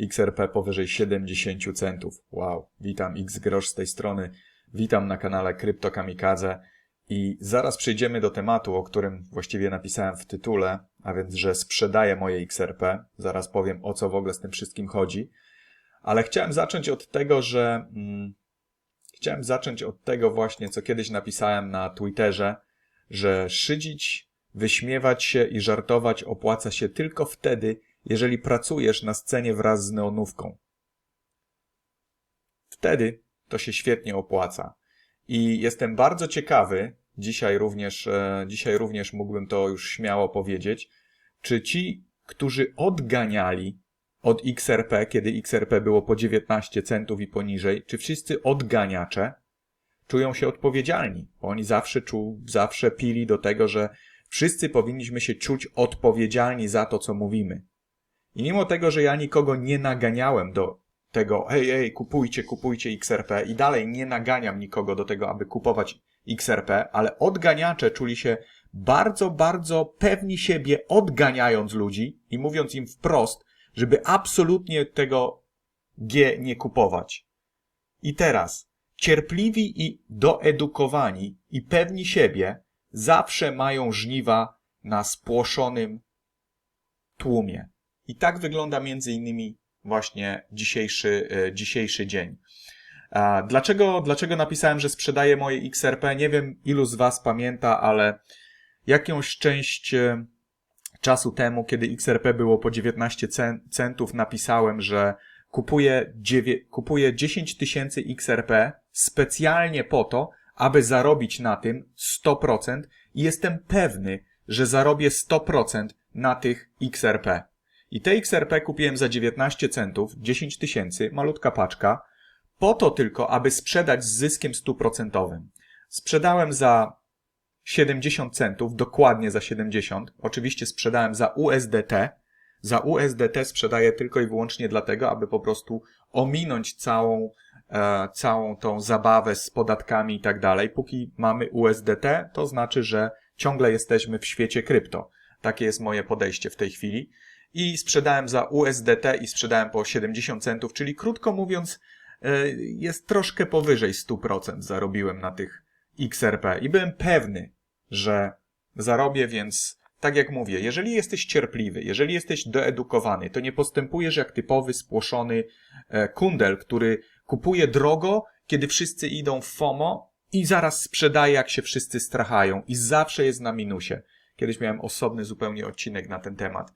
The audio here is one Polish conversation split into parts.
XRP powyżej 70 centów. Wow, witam X Grosz z tej strony. Witam na kanale Krypto Kamikadze i zaraz przejdziemy do tematu, o którym właściwie napisałem w tytule, a więc, że sprzedaję moje XRP. Zaraz powiem, o co w ogóle z tym wszystkim chodzi. Ale chciałem zacząć od tego, że mm, chciałem zacząć od tego właśnie, co kiedyś napisałem na Twitterze, że szydzić, wyśmiewać się i żartować opłaca się tylko wtedy, jeżeli pracujesz na scenie wraz z neonówką. Wtedy to się świetnie opłaca. I jestem bardzo ciekawy, dzisiaj również, e, dzisiaj również mógłbym to już śmiało powiedzieć, czy ci, którzy odganiali od XRP, kiedy XRP było po 19 centów i poniżej, czy wszyscy odganiacze czują się odpowiedzialni, bo oni zawsze czu, zawsze pili do tego, że wszyscy powinniśmy się czuć odpowiedzialni za to, co mówimy. I mimo tego, że ja nikogo nie naganiałem do tego, hej, hej, kupujcie, kupujcie XRP i dalej nie naganiam nikogo do tego, aby kupować XRP, ale odganiacze czuli się bardzo, bardzo pewni siebie, odganiając ludzi i mówiąc im wprost, żeby absolutnie tego G nie kupować. I teraz, cierpliwi i doedukowani i pewni siebie zawsze mają żniwa na spłoszonym tłumie. I tak wygląda między innymi właśnie dzisiejszy, e, dzisiejszy dzień. Dlaczego, dlaczego napisałem, że sprzedaję moje XRP? Nie wiem, ilu z Was pamięta, ale jakąś część e, czasu temu, kiedy XRP było po 19 cen- centów, napisałem, że kupuję, kupuję 10 tysięcy XRP specjalnie po to, aby zarobić na tym 100% i jestem pewny, że zarobię 100% na tych XRP. I te XRP kupiłem za 19 centów, 10 tysięcy, malutka paczka, po to tylko, aby sprzedać z zyskiem stuprocentowym. Sprzedałem za 70 centów, dokładnie za 70. Oczywiście sprzedałem za USDT. Za USDT sprzedaję tylko i wyłącznie dlatego, aby po prostu ominąć całą, e, całą tą zabawę z podatkami i tak dalej. Póki mamy USDT, to znaczy, że ciągle jesteśmy w świecie krypto. Takie jest moje podejście w tej chwili. I sprzedałem za USDT i sprzedałem po 70 centów, czyli krótko mówiąc, e, jest troszkę powyżej 100% zarobiłem na tych XRP. I byłem pewny, że zarobię, więc tak jak mówię, jeżeli jesteś cierpliwy, jeżeli jesteś doedukowany, to nie postępujesz jak typowy spłoszony e, kundel, który kupuje drogo, kiedy wszyscy idą w FOMO i zaraz sprzedaje, jak się wszyscy strachają i zawsze jest na minusie. Kiedyś miałem osobny zupełnie odcinek na ten temat.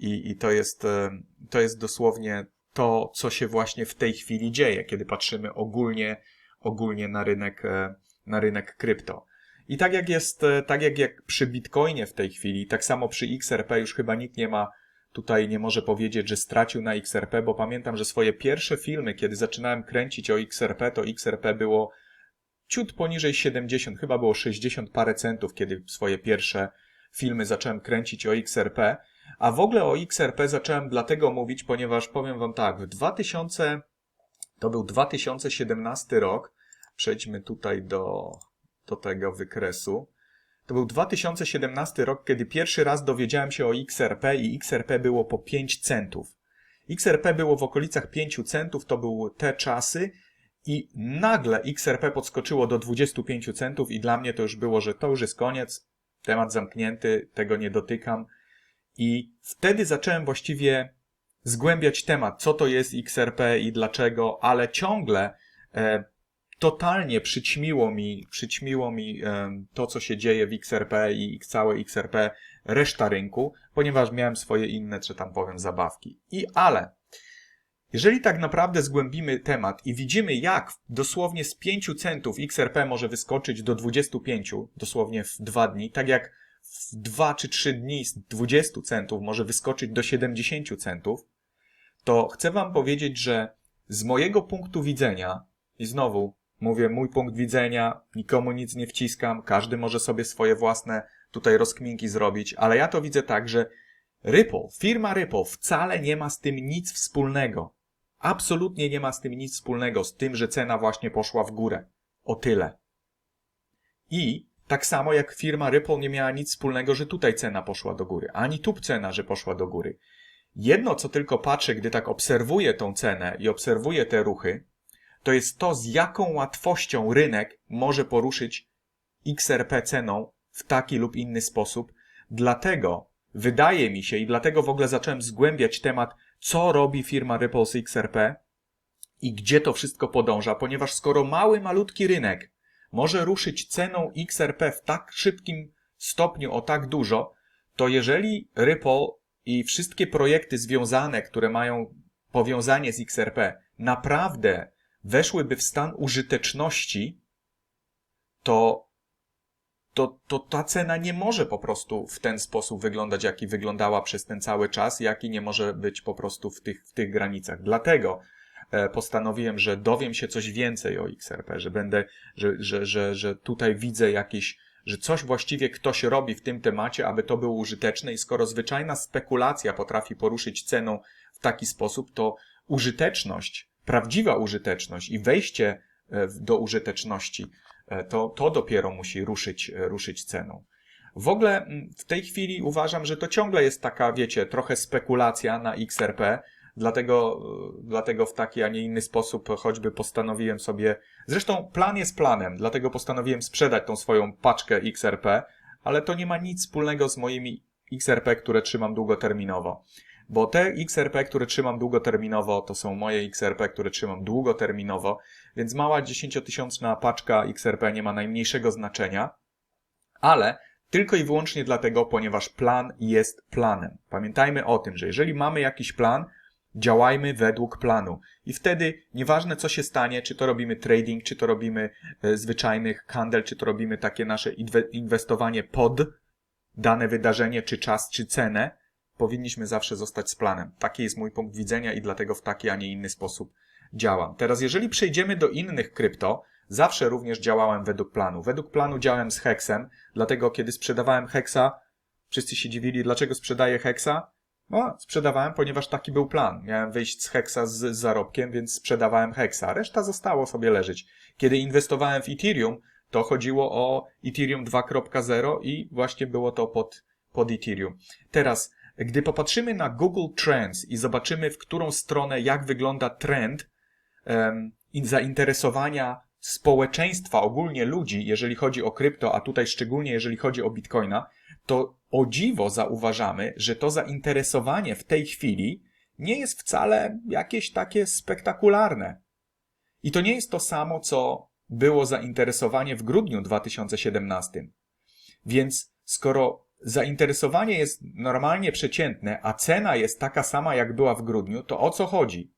I, i to, jest, e, to jest dosłownie to, co się właśnie w tej chwili dzieje, kiedy patrzymy ogólnie, ogólnie na rynek, e, na rynek krypto. I tak jak jest, e, tak jak, jak przy Bitcoinie w tej chwili, tak samo przy XRP już chyba nikt nie ma tutaj nie może powiedzieć, że stracił na XRP, bo pamiętam, że swoje pierwsze filmy, kiedy zaczynałem kręcić o XRP, to XRP było ciut poniżej 70, chyba było 60 parę centów, kiedy swoje pierwsze filmy zacząłem kręcić o XRP. A w ogóle o XRP zacząłem dlatego mówić, ponieważ powiem wam tak, w 2000, to był 2017 rok, przejdźmy tutaj do, do tego wykresu. To był 2017 rok, kiedy pierwszy raz dowiedziałem się o XRP i XRP było po 5 centów. XRP było w okolicach 5 centów, to były te czasy i nagle XRP podskoczyło do 25 centów i dla mnie to już było, że to już jest koniec, temat zamknięty, tego nie dotykam. I wtedy zacząłem właściwie zgłębiać temat, co to jest XRP i dlaczego, ale ciągle e, totalnie przyćmiło mi, przyćmiło mi e, to, co się dzieje w XRP i całe XRP, reszta rynku, ponieważ miałem swoje inne, czy tam powiem, zabawki. I ale, jeżeli tak naprawdę zgłębimy temat i widzimy, jak dosłownie z 5 centów XRP może wyskoczyć do 25, dosłownie w dwa dni, tak jak w 2 czy 3 dni z 20 centów może wyskoczyć do 70 centów, to chcę Wam powiedzieć, że z mojego punktu widzenia, i znowu mówię mój punkt widzenia, nikomu nic nie wciskam, każdy może sobie swoje własne tutaj rozkminki zrobić, ale ja to widzę tak, że Ripple, firma Ripple wcale nie ma z tym nic wspólnego. Absolutnie nie ma z tym nic wspólnego, z tym, że cena właśnie poszła w górę. O tyle. I tak samo jak firma Ripple nie miała nic wspólnego, że tutaj cena poszła do góry, ani tu cena, że poszła do góry. Jedno, co tylko patrzę, gdy tak obserwuję tą cenę i obserwuję te ruchy, to jest to, z jaką łatwością rynek może poruszyć XRP ceną w taki lub inny sposób. Dlatego wydaje mi się i dlatego w ogóle zacząłem zgłębiać temat, co robi firma Ripples XRP i gdzie to wszystko podąża, ponieważ skoro mały, malutki rynek może ruszyć ceną XRP w tak szybkim stopniu o tak dużo, to jeżeli Ripple i wszystkie projekty związane, które mają powiązanie z XRP, naprawdę weszłyby w stan użyteczności, to, to, to ta cena nie może po prostu w ten sposób wyglądać, jaki wyglądała przez ten cały czas, jaki nie może być po prostu w tych, w tych granicach. Dlatego postanowiłem, że dowiem się coś więcej o XRP, że będę, że, że, że, że tutaj widzę jakieś, że coś właściwie ktoś robi w tym temacie, aby to było użyteczne i skoro zwyczajna spekulacja potrafi poruszyć ceną w taki sposób, to użyteczność prawdziwa użyteczność i wejście e, do użyteczności, e, to, to dopiero musi ruszyć, e, ruszyć ceną. W ogóle w tej chwili uważam, że to ciągle jest taka, wiecie, trochę spekulacja na XRP, dlatego, dlatego w taki, a nie inny sposób choćby postanowiłem sobie, zresztą plan jest planem, dlatego postanowiłem sprzedać tą swoją paczkę XRP, ale to nie ma nic wspólnego z moimi XRP, które trzymam długoterminowo bo te XRP, które trzymam długoterminowo, to są moje XRP, które trzymam długoterminowo, więc mała 10-tysięczna paczka XRP nie ma najmniejszego znaczenia, ale tylko i wyłącznie dlatego, ponieważ plan jest planem. Pamiętajmy o tym, że jeżeli mamy jakiś plan, działajmy według planu. I wtedy nieważne co się stanie, czy to robimy trading, czy to robimy e, zwyczajny handel, czy to robimy takie nasze inwestowanie pod dane wydarzenie, czy czas, czy cenę, powinniśmy zawsze zostać z planem. Taki jest mój punkt widzenia i dlatego w taki, a nie inny sposób działam. Teraz, jeżeli przejdziemy do innych krypto, zawsze również działałem według planu. Według planu działałem z Hexem, dlatego kiedy sprzedawałem Hexa, wszyscy się dziwili, dlaczego sprzedaję Hexa? No, sprzedawałem, ponieważ taki był plan. Miałem wyjść z Hexa z zarobkiem, więc sprzedawałem Hexa. Reszta zostało sobie leżeć. Kiedy inwestowałem w Ethereum, to chodziło o Ethereum 2.0 i właśnie było to pod, pod Ethereum. Teraz gdy popatrzymy na Google Trends i zobaczymy, w którą stronę, jak wygląda trend um, zainteresowania społeczeństwa, ogólnie ludzi, jeżeli chodzi o krypto, a tutaj szczególnie jeżeli chodzi o bitcoina, to o dziwo zauważamy, że to zainteresowanie w tej chwili nie jest wcale jakieś takie spektakularne. I to nie jest to samo, co było zainteresowanie w grudniu 2017. Więc skoro zainteresowanie jest normalnie przeciętne, a cena jest taka sama, jak była w grudniu, to o co chodzi?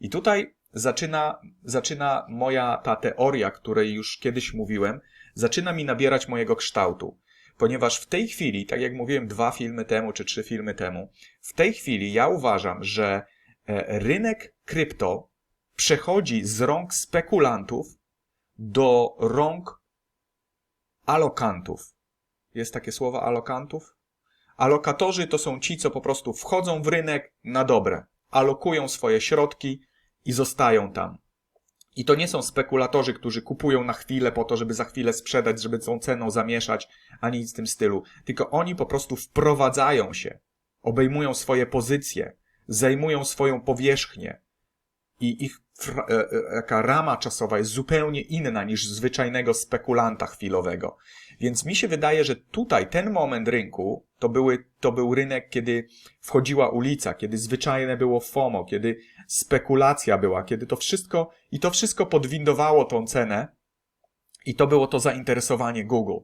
I tutaj zaczyna, zaczyna moja ta teoria, której już kiedyś mówiłem, zaczyna mi nabierać mojego kształtu. Ponieważ w tej chwili, tak jak mówiłem dwa filmy temu, czy trzy filmy temu, w tej chwili ja uważam, że e, rynek krypto przechodzi z rąk spekulantów do rąk alokantów. Jest takie słowo alokantów? Alokatorzy to są ci, co po prostu wchodzą w rynek na dobre, alokują swoje środki i zostają tam. I to nie są spekulatorzy, którzy kupują na chwilę po to, żeby za chwilę sprzedać, żeby tą ceną zamieszać, ani nic w tym stylu. Tylko oni po prostu wprowadzają się, obejmują swoje pozycje, zajmują swoją powierzchnię i ich taka e, rama czasowa jest zupełnie inna niż zwyczajnego spekulanta chwilowego. Więc mi się wydaje, że tutaj ten moment rynku to, były, to był rynek, kiedy wchodziła ulica, kiedy zwyczajne było FOMO, kiedy spekulacja była, kiedy to wszystko i to wszystko podwindowało tą cenę i to było to zainteresowanie Google.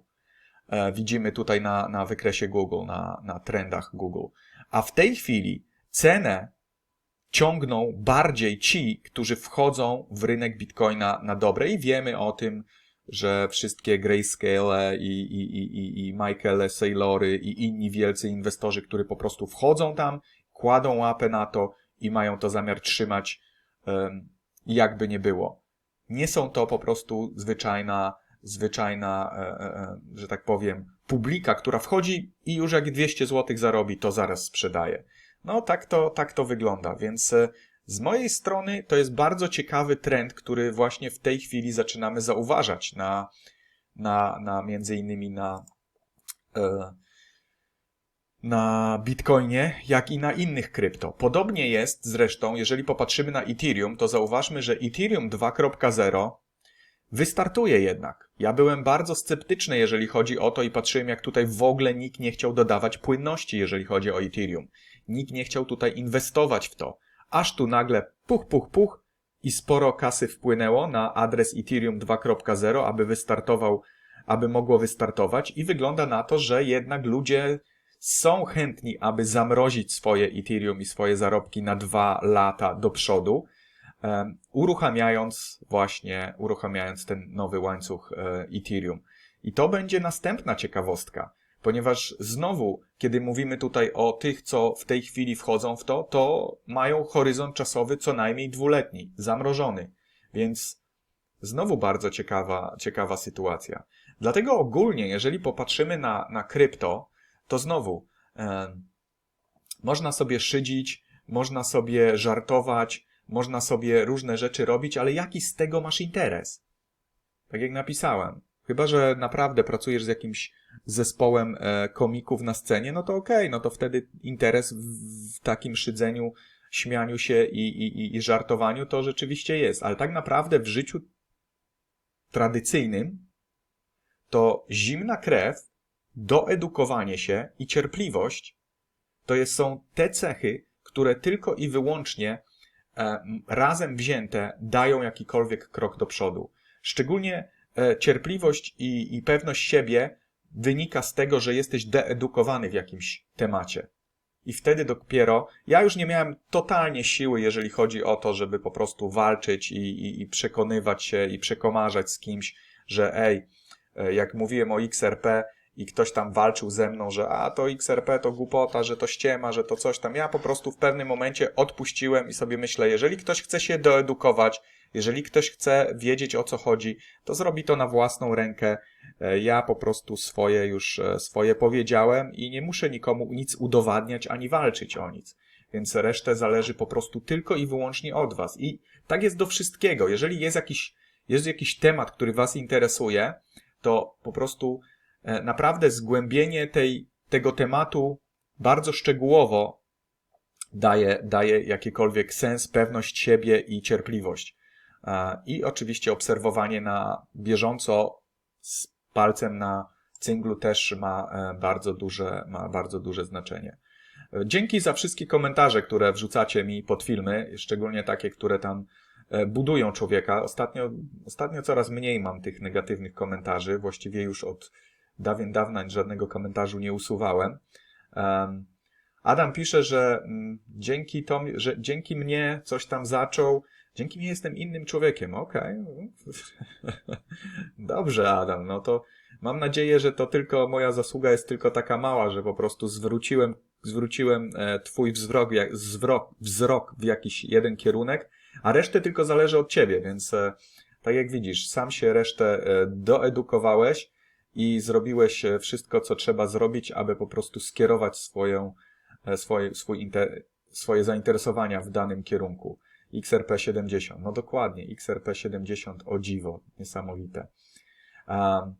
E, widzimy tutaj na, na wykresie Google, na, na trendach Google. A w tej chwili cenę ciągną bardziej ci, którzy wchodzą w rynek Bitcoina na dobre i wiemy o tym, że wszystkie Grayscale i, i, i, i Michael Saylory i inni wielcy inwestorzy, którzy po prostu wchodzą tam, kładą łapę na to i mają to zamiar trzymać jakby nie było. Nie są to po prostu zwyczajna, zwyczajna, e, e, e, że tak powiem, publika, która wchodzi i już jak 200 zł zarobi, to zaraz sprzedaje. No tak to, tak to wygląda, więc e, z mojej strony to jest bardzo ciekawy trend, który właśnie w tej chwili zaczynamy zauważać na, na, na między innymi na, e, na Bitcoinie, jak i na innych krypto. Podobnie jest zresztą, jeżeli popatrzymy na Ethereum, to zauważmy, że Ethereum 2.0 wystartuje jednak. Ja byłem bardzo sceptyczny, jeżeli chodzi o to i patrzyłem, jak tutaj w ogóle nikt nie chciał dodawać płynności, jeżeli chodzi o Ethereum. Nikt nie chciał tutaj inwestować w to. Aż tu nagle puch, puch, puch i sporo kasy wpłynęło na adres Ethereum 2.0, aby wystartował, aby mogło wystartować i wygląda na to, że jednak ludzie są chętni, aby zamrozić swoje Ethereum i swoje zarobki na dwa lata do przodu, em, uruchamiając właśnie, uruchamiając ten nowy łańcuch e, Ethereum. I to będzie następna ciekawostka, ponieważ znowu, kiedy mówimy tutaj o tych, co w tej chwili wchodzą w to, to mają horyzont czasowy co najmniej dwuletni, zamrożony. Więc znowu bardzo ciekawa, ciekawa sytuacja. Dlatego ogólnie, jeżeli popatrzymy na, na krypto, to znowu e, można sobie szydzić, można sobie żartować, można sobie różne rzeczy robić, ale jaki z tego masz interes? Tak jak napisałem. Chyba, że naprawdę pracujesz z jakimś zespołem e, komików na scenie, no to okej, no to wtedy interes w, takim szydzeniu, śmianiu się i, i, i- żartowaniu to rzeczywiście jest. Ale tak naprawdę w życiu tradycyjnym to zimna krew, doedukowanie się i cierpliwość to jest, są te cechy, które tylko i wyłącznie e, razem wzięte dają jakikolwiek krok do przodu. Szczególnie cierpliwość i, i pewność siebie wynika z tego, że jesteś deedukowany w jakimś temacie. I wtedy dopiero ja już nie miałem totalnie siły, jeżeli chodzi o to, żeby po prostu walczyć i, i, i przekonywać się i przekomarzać z kimś, że ej, e, jak mówiłem o XRP i ktoś tam walczył ze mną, że a to XRP to głupota, że to ściema, że to coś tam. Ja po prostu w pewnym momencie odpuściłem i sobie myślę, jeżeli ktoś chce się doedukować, jeżeli ktoś chce wiedzieć o co chodzi, to zrobi to na własną rękę. E, Ja po prostu swoje już e, swoje powiedziałem i nie muszę nikomu nic udowadniać ani walczyć o nic. Więc resztę zależy po prostu tylko i wyłącznie od was. I tak jest do wszystkiego. Jeżeli jest jakiś, jest jakiś temat, który was interesuje, to po prostu naprawdę zgłębienie tej, tego tematu bardzo szczegółowo daje, daje jakikolwiek sens, pewność siebie i cierpliwość. E, I oczywiście obserwowanie na bieżąco z palcem na cynglu też ma e, bardzo duże, ma bardzo duże znaczenie. E, Dzięki za wszystkie komentarze, które wrzucacie mi pod filmy, szczególnie takie, które tam e, budują człowieka. Ostatnio, ostatnio coraz mniej mam tych negatywnych komentarzy. Właściwie już od dawien dawna żadnego komentarzu nie usuwałem. Em, Adam pisze, że mm, dzięki, to, że dzięki mnie coś tam zaczął, dzięki mnie jestem innym człowiekiem. Okej. Dobrze, Adam, no to mam nadzieję, że to tylko moja zasługa jest tylko taka mała, że po prostu zwróciłem, zwróciłem e, twój wzrok, zwrok, wzrok w jakiś jeden kierunek, a resztę tylko zależy od ciebie, więc e, tak jak widzisz, sam się resztę e, doedukowałeś i zrobiłeś e, wszystko, co trzeba zrobić, aby po prostu skierować swoją, e, swoje, swój inter, swoje zainteresowania w danym kierunku. XRP 70, no dokładnie, XRP 70, o dziwo, niesamowite. Um,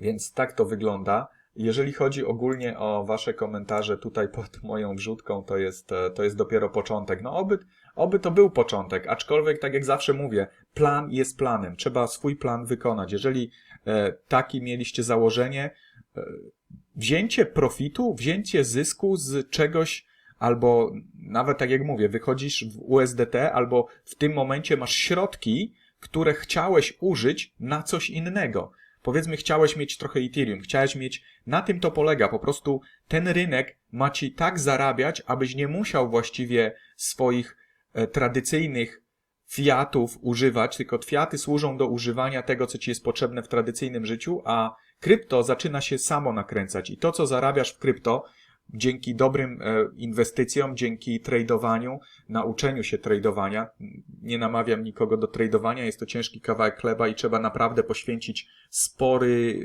więc tak to wygląda. Jeżeli chodzi ogólnie o Wasze komentarze tutaj pod moją wrzutką, to jest, e, to jest dopiero początek. No oby, oby to był początek, aczkolwiek tak jak zawsze mówię, plan jest planem. Trzeba swój plan wykonać. Jeżeli e, taki mieliście założenie, e, wzięcie profitu, wzięcie zysku z czegoś, albo nawet tak jak mówię, wychodzisz w USDT, albo w tym momencie masz środki, które chciałeś użyć na coś innego. Powiedzmy, chciałeś mieć trochę Ethereum, chciałeś mieć, na tym to polega, po prostu ten rynek ma ci tak zarabiać, abyś nie musiał właściwie swoich tradycyjnych fiatów używać, tylko fiaty służą do używania tego, co ci jest potrzebne w tradycyjnym życiu, a krypto zaczyna się samo nakręcać i to, co zarabiasz w krypto, dzięki dobrym e, inwestycjom, dzięki tradowaniu, nauczeniu się tradowania. Nie namawiam nikogo do tradowania, jest to ciężki kawałek chleba i trzeba naprawdę poświęcić spory.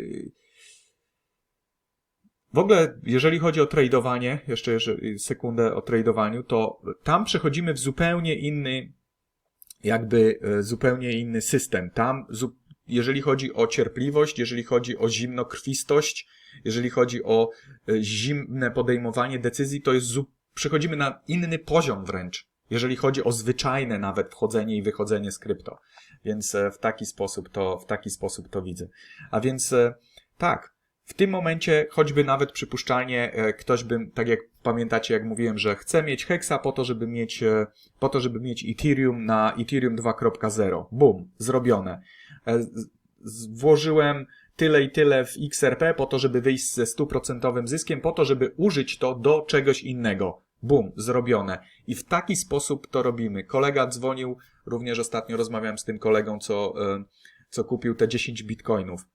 W ogóle, jeżeli chodzi o tradowanie, jeszcze, sekundę o tradowaniu, to tam przechodzimy w zupełnie inny, jakby e, zupełnie inny system. Tam, jeżeli chodzi o cierpliwość, jeżeli chodzi o zimnokrwistość, jeżeli chodzi o e, zimne podejmowanie decyzji, to jest przechodzimy na inny poziom wręcz, jeżeli chodzi o zwyczajne nawet wchodzenie i wychodzenie z krypto. Więc e, w taki sposób to, w taki sposób to widzę. A więc tak, w tym momencie choćby nawet przypuszczalnie e, ktoś by, tak jak pamiętacie, jak mówiłem, że chce mieć Hexa po to, żeby mieć, e, po to, żeby mieć Ethereum na Ethereum 2.0. Bum, zrobione. E, Włożyłem tyle i tyle w XRP po to, żeby wyjść ze stuprocentowym zyskiem, po to, żeby użyć to do czegoś innego. Bum, zrobione. I w taki sposób to robimy. Kolega dzwonił, również ostatnio rozmawiałem z tym kolegą, co, co kupił te 10 bitcoinów.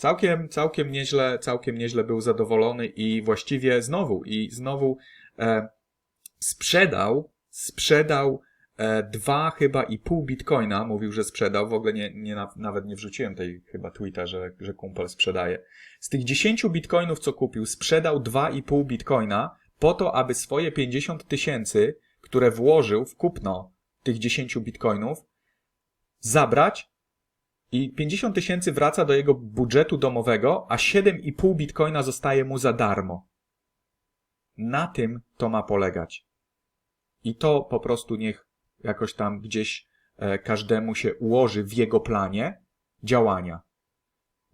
Całkiem, całkiem nieźle, całkiem nieźle był zadowolony i właściwie znowu, i znowu e, sprzedał, sprzedał e, dwa chyba i pół bitcoina, mówił, że sprzedał, w ogóle nie, nie, na- nawet nie wrzuciłem tej chyba tweeta, że, że kumpel sprzedaje. Z tych 10 bitcoinów, co kupił, sprzedał dwa i pół bitcoina po to, aby swoje 50 tysięcy, które włożył w kupno tych 10 bitcoinów, zabrać i 50 tysięcy wraca do jego budżetu domowego, a 7,5 bitcoina zostaje mu za darmo. Na tym to ma polegać. I to po prostu niech jakoś tam gdzieś e, każdemu się ułoży w jego planie działania.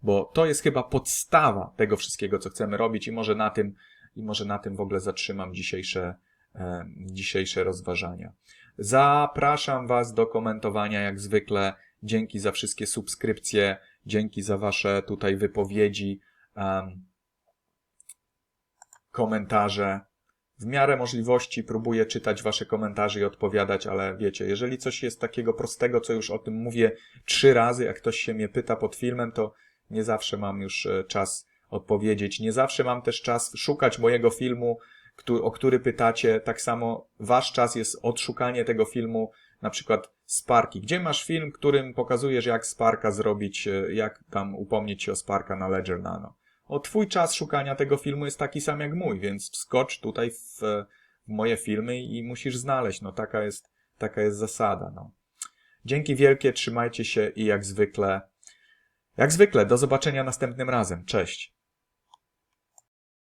Bo to jest chyba podstawa tego wszystkiego, co chcemy robić i może na tym, i może na tym w ogóle zatrzymam dzisiejsze, e, dzisiejsze rozważania. Zapraszam Was do komentowania jak zwykle. Dzięki za wszystkie subskrypcje, dzięki za Wasze tutaj wypowiedzi, em, komentarze. W miarę możliwości próbuję czytać Wasze komentarze i odpowiadać, ale wiecie, jeżeli coś jest takiego prostego, co już o tym mówię trzy razy, jak ktoś się mnie pyta pod filmem, to nie zawsze mam już e, czas odpowiedzieć. Nie zawsze mam też czas szukać mojego filmu, któ- o który pytacie. Tak samo Wasz czas jest odszukanie tego filmu, na przykład Sparki. Gdzie masz film, którym pokazujesz, jak Sparka zrobić, e, jak tam upomnieć się o Sparka na Ledger Nano? O, twój czas szukania tego filmu jest taki sam jak mój, więc wskocz tutaj w, w moje filmy i musisz znaleźć. No taka jest, taka jest zasada, no. Dzięki wielkie, trzymajcie się i jak zwykle, jak zwykle, do zobaczenia następnym razem. Cześć.